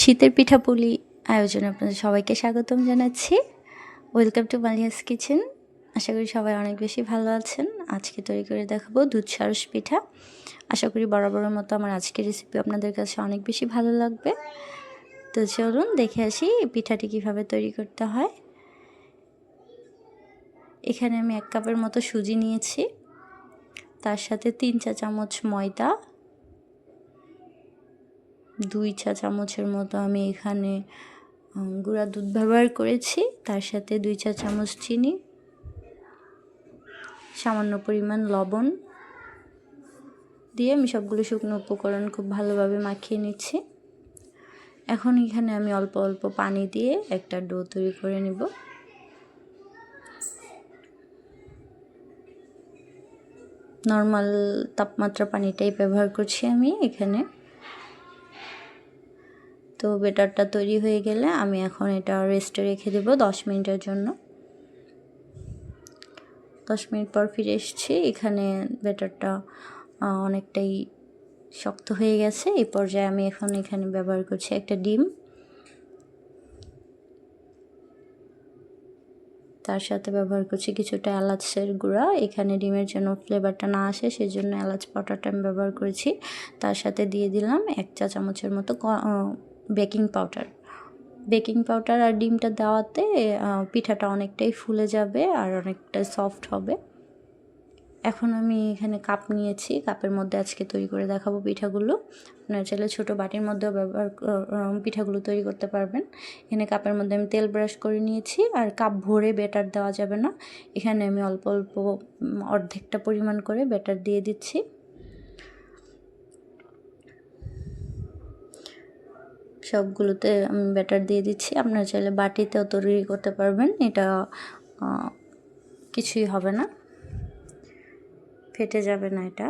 শীতের পিঠাপুলি আয়োজনে আপনাদের সবাইকে স্বাগতম জানাচ্ছি। ওয়েলকাম টু মালিয়াস কিচেন আশা করি সবাই অনেক বেশি ভালো আছেন। আজকে তৈরি করে দেখাবো দুধ সারস পিঠা। আশা করি বরাবরের মতো আমার আজকের রেসিপি আপনাদের কাছে অনেক বেশি ভালো লাগবে। তো চলুন দেখে আসি পিঠাটি কীভাবে তৈরি করতে হয়। এখানে আমি এক কাপের মতো সুজি নিয়েছি। তার সাথে তিন চা চামচ ময়দা। দুই চা চামচের মতো আমি এখানে গুঁড়া দুধ ব্যবহার করেছি। তার সাথে দুই চা চামচ চিনি, সামান্য পরিমাণ লবণ দিয়ে আমি সবগুলো শুকনো উপকরণ খুব ভালোভাবে মাখিয়ে নিচ্ছি। এখন এখানে আমি অল্প অল্প পানি দিয়ে একটা ডো তৈরি করে নিব। নর্মাল তাপমাত্রা পানিটাই ব্যবহার করছি আমি এখানে। তো বেটারটা তৈরি হয়ে গেলে আমি এখন এটা রেস্টে রেখে দেবো দশ মিনিটের জন্য। দশ মিনিট পর ফিরে এসেছি, এখানে বেটারটা অনেকটাই শক্ত হয়ে গেছে। এই পর্যায়ে আমি এখন এখানে ব্যবহার করছি একটা ডিম। তার সাথে ব্যবহার করছি কিছুটা এলাচের গুঁড়া। এখানে ডিমের জন্য ফ্লেভারটা না আসে, সেজন্য এলাচ পাউডারটা আমি ব্যবহার করেছি। তার সাথে দিয়ে দিলাম এক চা চামচের মতো বেকিং পাউডার। বেকিং পাউডার আর ডিমটা দেওয়াতে পিঠাটা অনেকটাই ফুলে যাবে আর অনেকটা সফট হবে। এখন আমি এখানে কাপ নিয়েছি। কাপের মধ্যে আজকে তৈরি করে দেখাবো পিঠাগুলো। আপনারা চাইলে ছোটো বাটির মধ্যেও ব্যবহার পিঠাগুলো তৈরি করতে পারবেন। এখানে কাপের মধ্যে আমি তেল ব্রাশ করে নিয়েছি আর কাপ ভরে বেটার দেওয়া যাবে না। এখানে আমি অল্প অল্প অর্ধেকটা পরিমাণ করে বেটার দিয়ে দিচ্ছি। সবগুলোতে আমি ব্যাটার দিয়ে দিচ্ছি। আপনারা চাইলে বাটিতেও তৈরি করতে পারবেন। এটা কিছুই হবে না। ফেটে যাবে না এটা।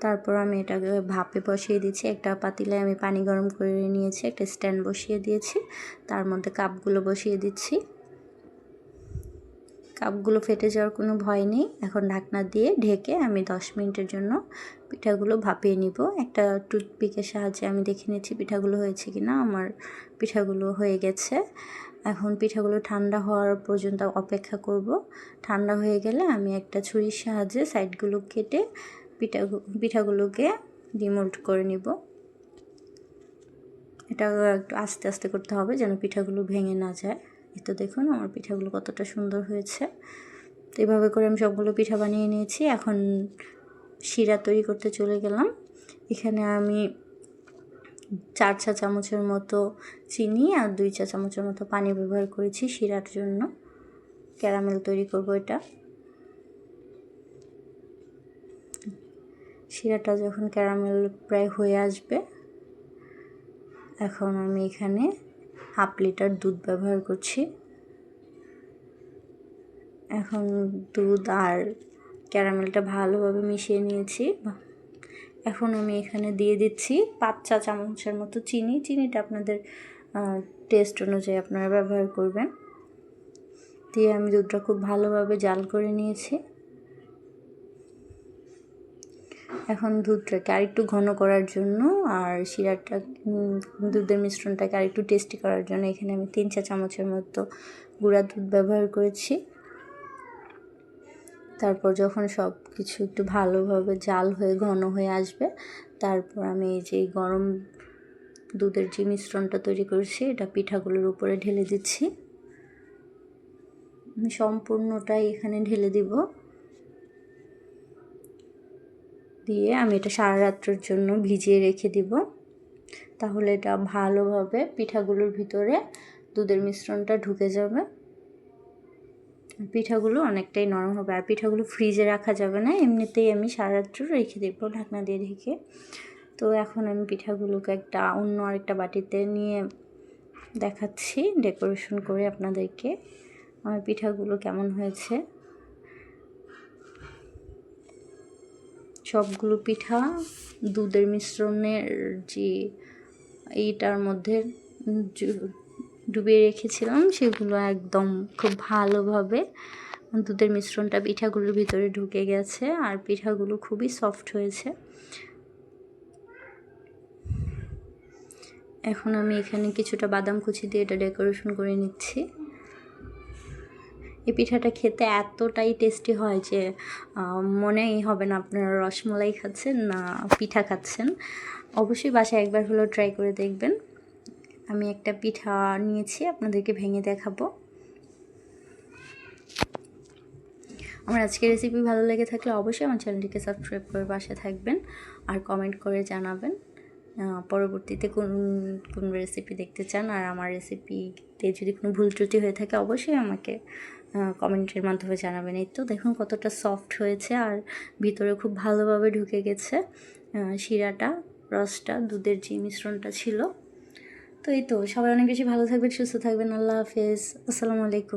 তারপর আমি এটাকে ভাপে বসিয়ে দিচ্ছি। একটা পাতিলায় আমি পানি গরম করে নিয়েছি। একটা স্ট্যান্ড বসিয়ে দিয়েছি। তার মধ্যে কাপগুলো বসিয়ে দিচ্ছি। কাপগুলো ফেটে যাওয়ার কোনো ভয় নেই। এখন ঢাকনা দিয়ে ঢেকে আমি দশ মিনিটের জন্য পিঠাগুলো ভাপিয়ে নিব। একটা টুথপিকের সাহায্যে আমি দেখে নিচ্ছি পিঠাগুলো হয়েছে কি না আমার পিঠাগুলো হয়ে গেছে। এখন পিঠাগুলো ঠান্ডা হওয়ার পর্যন্ত অপেক্ষা করব। ঠান্ডা হয়ে গেলে আমি একটা ছুরির সাহায্যে সাইডগুলো কেটে পিঠা পিঠাগুলোকে রিমোল্ড করে নিব। এটা একটু আস্তে আস্তে করতে হবে যেন পিঠাগুলো ভেঙে না যায়। তো দেখুন, আমার পিঠাগুলো কতটা সুন্দর হয়েছে। তো এভাবে করে আমি সবগুলো পিঠা বানিয়ে নিয়েছি। এখন শিরা তৈরি করতে চলে গেলাম। এখানে আমি চার চা চামচের মতো চিনি আর দুই চা চামচের মতো পানি ব্যবহার করেছি শিরার জন্য। ক্যারামেল তৈরি করব এটা। শিরাটা যখন ক্যারামেল প্রায় হয়ে আসবে, এখন আমি এখানে হাফ লিটার দুধ ব্যবহার করছি। এখন দুধ আর ক্যারামেলটা ভালোভাবে মিশিয়ে নিয়েছি। এখন আমি এখানে দিয়ে দিচ্ছি পাঁচ চা চামচের মতো চিনি। চিনিটা আপনাদের টেস্ট অনুযায়ী আপনারা ব্যবহার করবেন। দিয়ে আমি দুধটা খুব ভালোভাবে জাল করে নিয়েছি। এখন দুধটাকে আরেকটু ঘন করার জন্য আর শিরাটা দুধের মিশ্রণটাকে আরেকটু টেস্টি করার জন্য এখানে আমি তিন চা চামচের মতো গুঁড়া দুধ ব্যবহার করেছি। তারপর যখন সব কিছু একটু ভালোভাবে জাল হয়ে, ঘন হয়ে আসবে, তারপর আমি এই যে গরম দুধের যে মিশ্রণটা তৈরি করেছি, এটা পিঠাগুলোর উপরে ঢেলে দিচ্ছি। সম্পূর্ণটাই এখানে ঢেলে দিব। দিয়ে আমি এটা সারা রাত্রের জন্য ভিজিয়ে রেখে দিব। তাহলে এটা ভালোভাবে পিঠাগুলোর ভিতরে দুধের মিশ্রণটা ঢুকে যাবে। পিঠাগুলো অনেকটাই নরম হবে আর পিঠাগুলো ফ্রিজে রাখা যাবে না, এমনিতেই আমি সারা রাত্র রেখে দেবো ঢাকনা দিয়ে ঢেকে। তো এখন আমি পিঠাগুলোকে একটা অন্য আরেকটা বাটিতে নিয়ে দেখাচ্ছি, ডেকোরেশন করে আপনাদেরকে। আমার পিঠাগুলো কেমন হয়েছে? সবগুলো পিঠা, দুধের মিশ্রণের যে এইটার মধ্যে ডুবিয়ে রেখেছিলাম, সেগুলো একদম খুব ভালোভাবে দুধের মিশ্রণটা পিঠাগুলোর ভিতরে ঢুকে গেছে আর পিঠাগুলো খুবই সফট হয়েছে। এখন আমি এখানে কিছুটা বাদাম কুচি দিয়ে এটা ডেকোরেশন করে নিচ্ছি। এই পিঠাটা খেতে এতটাই টেস্টি হয় যে মনেই হবে না আপনারা রসমলাই খাচ্ছেন না পিঠা খাচ্ছেন। অবশ্যই বাসায় একবার হলেও ট্রাই করে দেখবেন। আমি একটা পিঠা নিয়েছি, আপনাদেরকে ভেঙে দেখাবো। আমার আজকের রেসিপি ভালো লেগে থাকলে অবশ্যই আমার চ্যানেলটিকে সাবস্ক্রাইব করে পাশে থাকবেন আর কমেন্ট করে জানাবেন। পরবর্তীতে কোন কোন রেসিপি দেখতে চান আর আমার রেসিপিতে যদি কোনো ভুল ত্রুটি হয়ে থাকে, অবশ্যই আমাকে কমেন্টের মাধ্যমে জানাবেন। এই তো দেখুন কতটা সফট হয়েছে আর ভিতরে খুব ভালোভাবে ঢুকে গেছে শিরাটা, রসটা, দুধের যে মিশ্রণটা ছিল। তো এই তো, সবাই অনেক বেশি ভালো থাকবেন, সুস্থ থাকবেন, আল্লাহ হাফেজ। আসসালামু আলাইকুম।